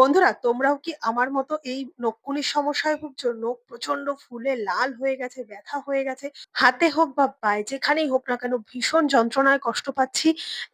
বন্ধুরা তোমরাও কি আমার মতো এই নকুনির সমস্যায় ভুগছো? নখ প্রচণ্ড ফুলে লাল হয়ে গেছে, ব্যথা হয়ে গেছে। হাতে হোক বা পায়ে যেখানেই হোক না কেন ভীষণ যন্ত্রণায় কষ্ট পাচ্ছি।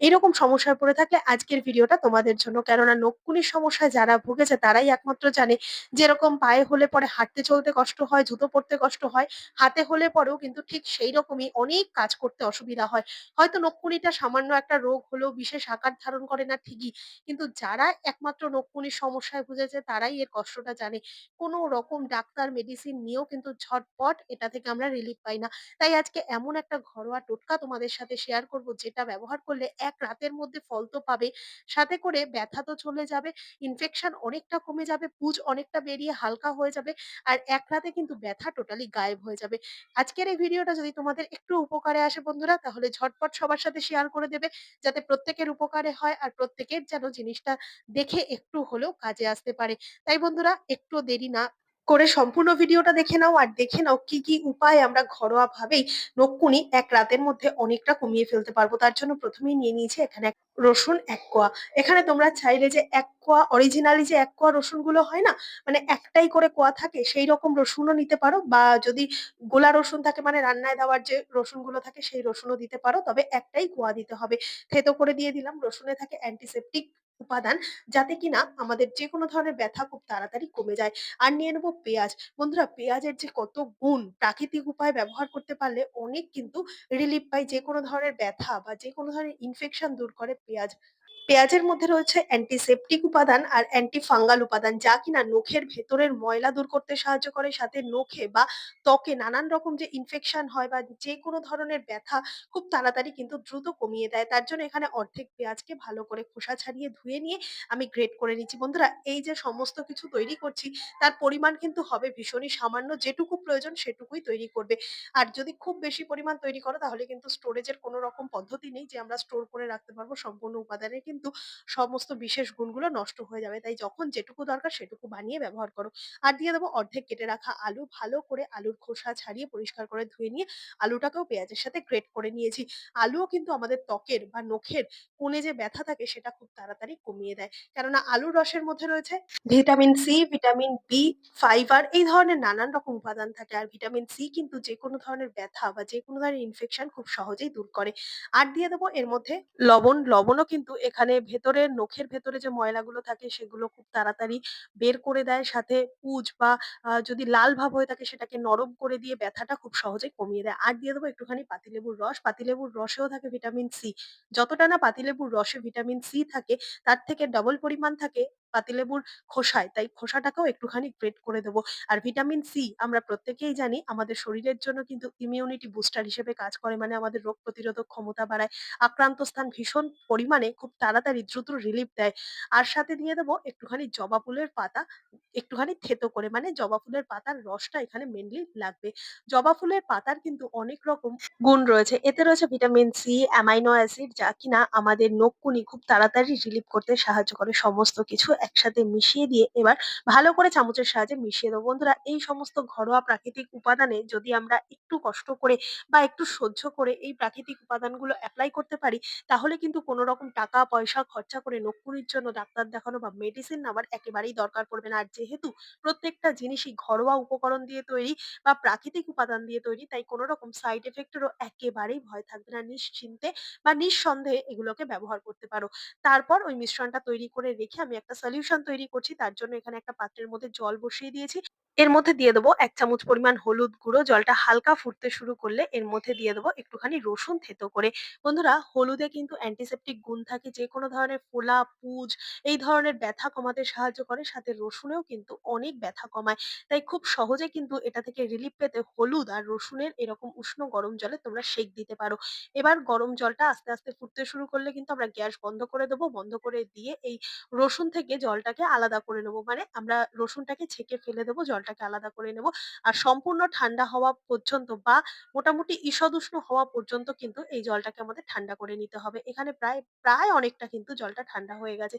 এরকম সমস্যায় পড়ে থাকলে আজকের ভিডিওটা তোমাদের জন্য। কেননা নকুনির সমস্যায় যারা ভুগেছে তারাই একমাত্র জানে যেরকম পায়ে হলে পরে হাঁটতে চলতে কষ্ট হয়, জুতো পরতে কষ্ট হয়, হাতে হলে পরেও কিন্তু ঠিক সেইরকমই অনেক কাজ করতে অসুবিধা হয়। হয়তো নকুনিটা সামান্য একটা রোগ হলেও বিশেষ আকার ধারণ করে না ঠিকই। কিন্তু যারা একমাত্র নকুনির সমস্যায় ভুগেছে তারাই এর কষ্টটা জানে। কোনো রকম ডাক্তার মেডিসিন নিয়েও কিন্তু ঝটপট এটা থেকে আমরা রিলিফ পাই না। তাই আজকে এমন একটা ঘরোয়া টোটকা তোমাদের সাথে শেয়ার করব যেটা ব্যবহার করলে এক রাতের মধ্যে ফল তো পাবে, সাথে করে ব্যথা তো চলে যাবে, ইনফেকশন অনেকটা কমে যাবে, পুজ অনেকটা বেরিয়ে হালকা হয়ে যাবে। আর এক রাতে কিন্তু ব্যথা টোটালি গায়েব হয়ে যাবে। আজকের এই ভিডিওটা যদি তোমাদের একটু উপকারে আসে বন্ধুরা তাহলে ঝটপট সবার সাথে শেয়ার করে দেবে যাতে প্রত্যেকের উপকারে হয় আর প্রত্যেকের যেন জিনিসটা দেখে একটু হলেও কাজে আসতে পারে। তাই বন্ধুরা একটুও দেরি না করে সম্পূর্ণ ভিডিওটা দেখে নাও আর দেখে নাও কি, কি উপায়ে আমরা ঘরোয়াভাবেই নকুনি এক রাতের মধ্যে অনেকটা কমিয়ে ফেলতে পারব। তার জন্য প্রথমেই নিয়ে নিয়েছি এখানে রসুন ১ কোয়া। এখানে তোমরা চাইলে যে ১ কোয়া অরিজিনালি যে ১ কোয়া রসুনগুলো হয় না? মানে একটাই করে কোয়া থাকে সেই রকম রসুনও নিতে পারো বা যদি গোলা রসুন থাকে মানে রান্নায় দেওয়ার যে রসুনগুলো থাকে সেই রসুনও দিতে পারো। তবে একটাই কোয়া দিতে হবে। থেতো করে দিয়ে দিলাম। রসুনে থাকে অ্যান্টিসেপটিক উপাদান যাতে কিনা আমাদের যে কোনো ধরনের ব্যথা খুব তাড়াতাড়ি কমে যায়। আর নিয়ে নেব পেঁয়াজ। বন্ধুরা, পেঁয়াজের যে কত গুণ প্রাকৃতিক উপায়ে ব্যবহার করতে পারলে অনেক কিন্তু রিলিফ পাই। যে কোনো ধরনের ব্যথা বা যে কোনো ধরনের ইনফেকশন দূর করে পেঁয়াজ। পেঁয়াজের মধ্যে রয়েছে অ্যান্টিসেপটিক উপাদান আর অ্যান্টি ফাঙ্গাল উপাদান, যা কিনা নখের ভেতরের ময়লা দূর করতে সাহায্য করে সাথে নখে বা ত্বকে নানান রকম যে ইনফেকশন হয় বা যেকোনো ধরনের ব্যথা খুব তাড়াতাড়ি কিন্তু দ্রুত কমিয়ে দেয়। তার জন্য এখানে অর্ধেক পেঁয়াজকে ভালো করে খোসা ছাড়িয়ে ধুয়ে নিয়ে আমি গ্রেট করে নিচ্ছি। বন্ধুরা, এই যে সমস্ত কিছু তৈরি করছি, তার পরিমাণ কিন্তু হবে ভীষণই সামান্য। যেটুকু প্রয়োজন সেটুকুই তৈরি করবে। আর যদি খুব বেশি পরিমাণ তৈরি করো, তাহলে কিন্তু স্টোরেজের কোনো রকম পদ্ধতি নেই যে আমরা স্টোর করে রাখতে পারব সম্পূর্ণ উপাদানের কিন্তু সমস্ত বিশেষ গুণগুলো নষ্ট হয়ে যাবে। তাই যখন যেটুকু দরকার সেটুকু বানিয়ে ব্যবহার করো। আর দিয়ে দেবো অর্ধেক কেটে রাখা আলু। ভালো করে আলুর খোসা ছাড়িয়ে পরিষ্কার করে ধুয়ে নিয়ে আলুটাকেও পেঁয়াজের সাথে গ্রেট করে নিয়েছি। আলুও কিন্তু আমাদের ত্বকের বা নখের কোণে যে ব্যথা থাকে সেটা খুব তাড়াতাড়ি কমিয়ে দেয়। কেননা আলুর রসের মধ্যে রয়েছে vitamin C, vitamin B, fibre এই ধরনের নানান রকম উপাদান থাকে। আর ভিটামিন সি কিন্তু যেকোনো ধরনের ব্যথা বা যেকোনো ধরনের ইনফেকশন খুব সহজেই দূর করে। আর দিয়ে দেবো এর মধ্যে লবণ। লবণও কিন্তু এখানে ভেতরের নখের ভেতরে যে ময়লাগুলো থাকে সেগুলো খুব তাড়াতাড়ি বের করে দেয়। সাথে পুজ বা যদি লাল ভাব হয়ে থাকে সেটাকে নরম করে দিয়ে ব্যথাটা খুব সহজে কমিয়ে দেয়। আর দিয়ে দেবো একটুখানি পাতিলেবুর রস। পাতিলেবুর রসেও থাকে ভিটামিন সি। যতটা না পাতিলেবুর রসে ভিটামিন সি থাকে, তার থেকে ডবল পরিমাণ থাকে পাতিলেবুর খোসায়। তাই খোসাটাকেও একটুখানি গ্রেট করে দেবো। আর ভিটামিন সি আমরা প্রত্যেকেই জানি আমাদের শরীরের জন্য কিন্তু ইমিউনিটি বুস্টার হিসেবে কাজ করে। মানে আমাদের রোগ প্রতিরোধক ক্ষমতা বাড়ায়। আক্রান্ত স্থান ভীষণ পরিমাণে খুব তাড়াতাড়ি দ্রুত রিলিফ দেয়। আর সাথে দিয়ে দেবো একটুখানি জবা ফুলের পাতা একটুখানি থেতো করে। মানে জবা ফুলের পাতার রসটা এখানে মেনলি লাগবে। জবা ফুলের পাতার কিন্তু অনেক রকম গুণ রয়েছে। এতে রয়েছে ভিটামিন সি, অ্যামাইনো অ্যাসিড যা কিনা আমাদের নকুনি খুব তাড়াতাড়ি রিলিফ করতে সাহায্য করে। সমস্ত কিছু একসাথে মিশিয়ে দিয়ে এবার ভালো করে চামচের সাহায্যে মিশিয়ে দেবো। বন্ধুরা, এই সমস্ত ঘরোয়া প্রাকৃতিক উপাদানে যদি আমরা একটু কষ্ট করে বা একটু সহ্য করে এই প্রাকৃতিক উপাদানগুলো এপ্লাই করতে পারি, তাহলে কিন্তু কোনো রকম টাকা, পয়সা, খরচা করে নকুনির জন্য ডাক্তার দেখানো বা মেডিসিন নেওয়ার একেবারেই দরকার পড়বে না। আর যেহেতু প্রত্যেকটা জিনিসই ঘরোয়া উপকরণ দিয়ে তৈরি বা প্রাকৃতিক উপাদান দিয়ে তৈরি, তাই কোনো রকম সাইড এফেক্ট এরও একেবারেই ভয় থাকবে না। নিশ্চিন্তে বা নিঃসন্দেহে এগুলোকে ব্যবহার করতে পারো। তারপর ওই মিশ্রণটা তৈরি করে রেখে আমি একটা সলিউশন তৈরি করছি। তার জন্য এখানে একটা পাত্রের মধ্যে জল বসিয়ে দিয়েছি। এর মধ্যে দিয়ে দেবো এক চামচ পরিমাণ হলুদ গুঁড়ো। জলটা হালকা ফুটতে শুরু করলে এর মধ্যে দিয়ে দেবো একটুখানি রসুন থেতো করে। বন্ধুরা হলুদে কিন্তু অ্যান্টিসেপটিক গুণ থাকে। যেকোনো ধরনের ফোলা, পুজ এই ধরনের ব্যথা কমাতে সাহায্য করে। সাথে রসুনেও কিন্তু অনেক ব্যথা কমায়। তাই খুব সহজে কিন্তু এটা থেকে রিলিফ পেতে হলুদ আর রসুনের এরকম উষ্ণ গরম জলে তোমরা সেঁক দিতে পারো। এবার গরম জলটা আস্তে, আস্তে ফুটতে শুরু করলে কিন্তু আমরা গ্যাস বন্ধ করে দেবো। বন্ধ করে দিয়ে এই রসুন থেকে জলটাকে আলাদা করে নেব। মানে আমরা রসুনটাকে ছেঁকে ফেলে দেবো, জলটাকে আলাদা করে নেব। আর সম্পূর্ণ ঠান্ডা হওয়া পর্যন্ত বা মোটামুটি ঈষৎ উষ্ণ হওয়া পর্যন্ত কিন্তু এই জলটাকে আমাদের ঠান্ডা করে নিতে হবে। এখানে প্রায়, প্রায় অনেকটা কিন্তু জলটা ঠান্ডা হয়ে গেছে।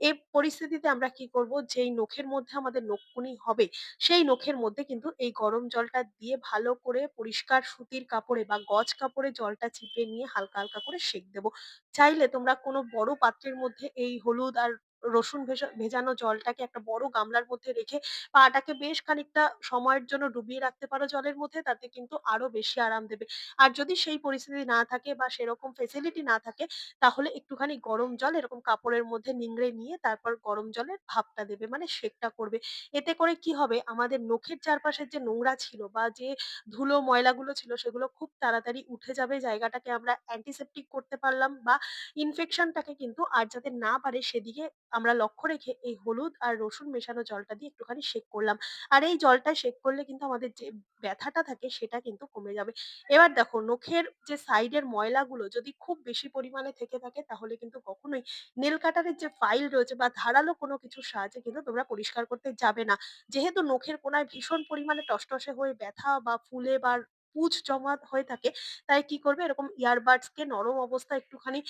এই পরিস্থিতিতে আমরা কি করব যেই নখের মধ্যে আমাদের নখকুনি হবে সেই নখের মধ্যে কিন্তু এই গরম জলটা দিয়ে ভালো করে পরিষ্কার সুতির কাপড়ে বা গজ কাপড়ে জলটা চিপে নিয়ে হালকা, হালকা করে সেঁক দেবো। চাইলে তোমরা কোনো বড় পাত্রের মধ্যে এই হলুদ আর রসুন ভেজা, ভেজানো জলটাকে একটা বড় গামলার মধ্যে রেখে পাটাকে বেশ খানিকটা সময়ের জন্য ডুবিয়ে রাখতে পারো জলের মধ্যে, তাতে কিন্তু আরও বেশি আরাম দেবে। আর যদি সেই পরিস্থিতি না থাকে বা সেরকম ফেসিলিটি না থাকে, তাহলে একটুখানি গরম জল, এরকম কাপড়ের মধ্যে নিংড়ে নিয়ে তারপর গরম জলের ভাপটা দেবে মানে সেঁকটা করবে। এতে করে কি হবে, আমাদের নখের চারপাশের যে নোংরা ছিল বা যে ধুলো ময়লাগুলো ছিল, সেগুলো খুব তাড়াতাড়ি উঠে যাবে। জায়গাটাকে আমরা অ্যান্টিসেপ্টিক করতে পারলাম বা ইনফেকশনটাকে কিন্তু আর যাতে না বাড়ে, সেদিকে আমরা লক্ষ্য রেখে এই হলুদ আর রসুন মেশানো জলটা দিয়ে একটুখানি শেক করলাম। আর এই জলটা সেঁক করলে কিন্তু আমাদের যে ব্যথাটা থাকে সেটা কিন্তু কমে যাবে। এবার দেখো, নখের যে সাইডের ময়লাগুলো যদি খুব বেশি পরিমাণে থেকে থাকে তাহলে কিন্তু কখনোই নেল কাটারের যে ফাইল রয়েছে বা ধারালো কোনো কিছুর সাহায্যে কিন্তু তোমরা পরিষ্কার করতে যাবে না। যেহেতু নখের কোণায় ভীষণ পরিমাণে টসটসে হয়ে ব্যথা বা ফুলে বা পুঁজ জমা হয়ে থাকে, তাই কি করবে এরকম ইয়ারবাডস কে নরম অবস্থায় একটুখানি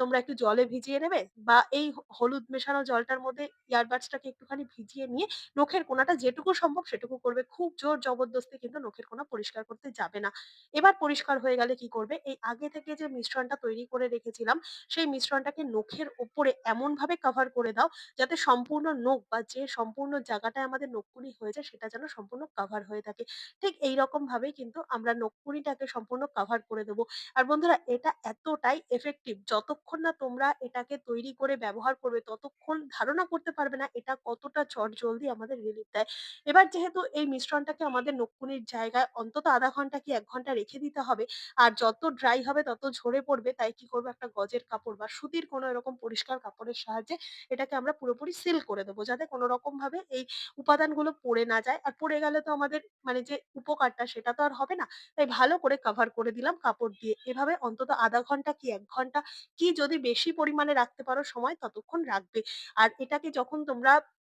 তোমরা একটু জলে ভিজিয়ে নেবে বা এই হলুদ মেশানো জলটার মধ্যে ইয়ারবাডস টাকে একটুখানি ভিজিয়ে নিয়ে নখের কোণাটা যেটুকু সম্ভব সেটুকু করবে। খুব জোর জবরদস্তি কিন্তু নখের কোণা পরিষ্কার করতে যাবে না। এবার পরিষ্কার হয়ে গেলে কি করবে? এই আগে থেকে যে মিশ্রণটা তৈরি করে রেখেছিলাম, সেই মিশ্রণটাকে নখের উপরে এমনভাবে কভার করে দাও যাতে সম্পূর্ণ নখ বা যে সম্পূর্ণ জায়গাটায় আমাদের নখকুনি হয়েছে সেটা যেন সম্পূর্ণ কভার হয়ে থাকে। ঠিক এইরকম ভাবেই কিন্তু আমরা নখকুনিটাকে সম্পূর্ণ কভার করে দেব। আর বন্ধুরা, এটা এতটাই effective যতক্ষণ না তোমরা এটাকে তৈরি করে ব্যবহার করবে, ততক্ষণ ধারণা করতে পারবে না এটা কতটা চটজলদি আমাদের রিলিফ দেয়। এবার যেহেতু এই মিশ্রণটাকে আমাদের নখকুনির জায়গায় অন্তত ০.৫ ঘণ্টা কি ১ ঘণ্টা রেখে দিতে হবে। আর যত ড্রাই হবে তত ঝরে পড়বে। তাই কি করব একটা গজের কাপড় বা সুতির কোনো এরকম পরিষ্কার কাপড়ের সাহায্যে এটাকে আমরা পুরোপুরি সিল করে দেবো, যাতে কোনো রকম ভাবে এই উপাদানগুলো পড়ে না যায়। আর পড়ে গেলে তো আমাদের মানে যে উপকারটা সেটা তো আর হবে না। তাই ভালো করে কভার করে দিলাম কাপড় দিয়ে। এভাবে অন্তত আধা ঘণ্টা কি এক ঘণ্টা কি যদি বেশি পরিমাণে রাখতে পারো সময় ততক্ষণ রাখবে। আর এটাকে যখন তোমরা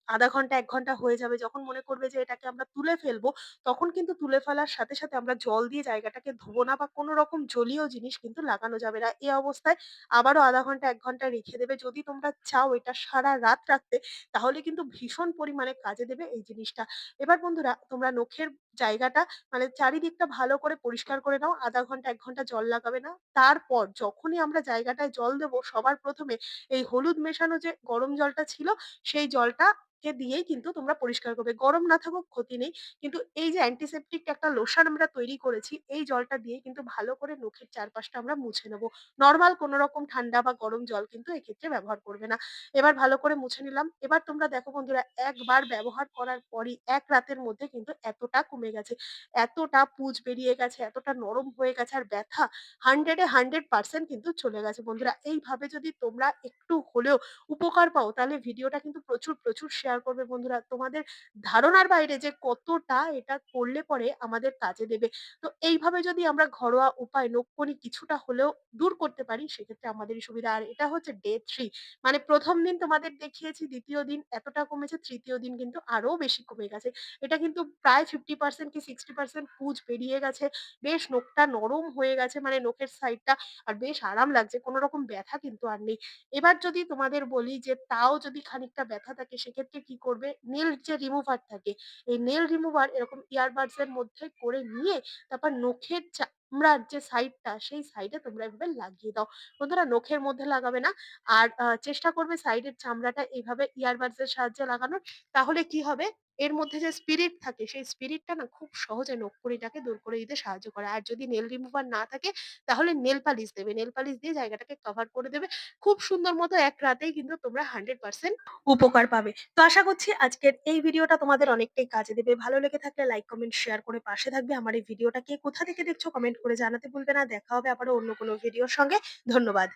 ০.৫ ঘণ্টা এক ঘণ্টা হয়ে যাবে যখন মনে করবে যে এটাকে আমরা তুলে ফেলব, তখন কিন্তু তুলে ফেলার সাথে, সাথে আমরা জল দিয়ে জায়গাটাকে ধোবো না বা কোনো রকম জলীয় জিনিস কিন্তু লাগানো যাবে না। এ অবস্থায় আবারও আধা ঘণ্টা এক ঘণ্টা রেখে দেবে। যদি তোমরা চাও এটা সারারাত রাখতে তাহলে কিন্তু ভীষণ পরিমাণে কাজে দেবে এই জিনিসটা। এবার বন্ধুরা তোমরা নখের জায়গাটা মানে চারিদিকটা ভালো করে পরিষ্কার করে নাও। আধা ঘণ্টা এক ঘণ্টা জল লাগাবে না। তারপর যখনই আমরা জায়গাটায় জল দেবো সবার প্রথমে এই হলুদ মেশানো যে গরম জলটা ছিল সেই জলটাকে দিয়েই কিন্তু তোমরা পরিষ্কার করবে। গরম না থাকুক ক্ষতি নেই। কিন্তু এই যে অ্যান্টিসেপ্টিক একটা লোশন আমরা তৈরি করেছি এই জলটা দিয়ে কিন্তু ভালো করে নখের চারপাশটা আমরা মুছে নেব। নরমাল কোনো রকম ঠান্ডা বা গরম জল কিন্তু এক্ষেত্রে ব্যবহার করবে না। এবার ভালো করে মুছে নিলাম। এবার তোমরা দেখো বন্ধুরা একবার ব্যবহার করার পরই এক রাতের মধ্যে কিন্তু এতটা কমে গেছে। এতটা পুঁজ বেরিয়ে গেছে, এতটা নরম হয়ে গেছে আর ব্যথা হান্ড্রেডে হান্ড্রেড পার্সেন্ট কিন্তু চলে গেছে বন্ধুরা। এইভাবে যদি তোমরা একটু হলেও উপকার পাও তাহলে ভিডিওটা কিন্তু প্রচুর, প্রচুর শেয়ার করবে বন্ধুরা। তোমাদের ধারণার বাইরে যে কতটা এটা করলে পরে আমাদের কাজে দেবে। তো এইভাবে যদি আমরা ঘরোয়া উপায়ে নখকুনি কিছুটা হলেও দূর করতে পারি সেক্ষেত্রে আমাদেরই সুবিধা। আর এটা হচ্ছে ডে 3 মানে ১ম দিন তোমাদের দেখিয়েছি, ২য় দিন এতটা কমেছে, ৩য় দিন কিন্তু আরও বেশি কমে গেছে। এটা কিন্তু প্রায় 50% কি 60% পুঁজ বেরিয়ে গেছে। বেশ নখটা নরম হয়ে গেছে মানে নখের সাইডটা আর বেশ আরাম লাগছে। কোনো রকম ব্যথা কিন্তু আর নেই। এবার যদি তোমাদের বলি যে তাও যদি খানিকটা ব্যথা থাকে সেক্ষেত্রে কি করবে? নেল যে রিমুভার থাকে, এই নেল রিমুভার এরকম ইয়ারবাডস এর মধ্যে করে নিয়ে তারপর নখের চামড়ার যে সাইডটা সেই সাইডে তোমরা এভাবে লাগিয়ে দাও। বন্ধুরা নখের মধ্যে লাগাবে না। আর চেষ্টা করবে সাইডের চামড়াটা এভাবে ইয়ারবাডস এর সাহায্যে লাগানোর। তাহলে কি হবে? এর মধ্যে যে স্পিরিট থাকে সেই স্পিরিটটা না খুব সহজে নখকুনিটাকে দূর করে দিতে সাহায্য করে। আর যদি নেল রিমুভার না থাকে তাহলে নেল পালিশ দেবে। নেল পালিশ দিয়ে জায়গাটাকে কভার করে দেবে। খুব সুন্দর মতো এক রাতেই কিন্তু তোমরা 100% উপকার পাবে। তো আশা করছি আজকের এই ভিডিওটা তোমাদের অনেকটাই কাজে দেবে। ভালো লেগে থাকলে লাইক, কমেন্ট, শেয়ার করে পাশে থাকবে। আমার এই ভিডিওটা কে কোথা থেকে দেখছ কমেন্ট করে জানাতে ভুলবে না। দেখা হবে আবারও অন্য কোনো ভিডিওর সঙ্গে। ধন্যবাদ।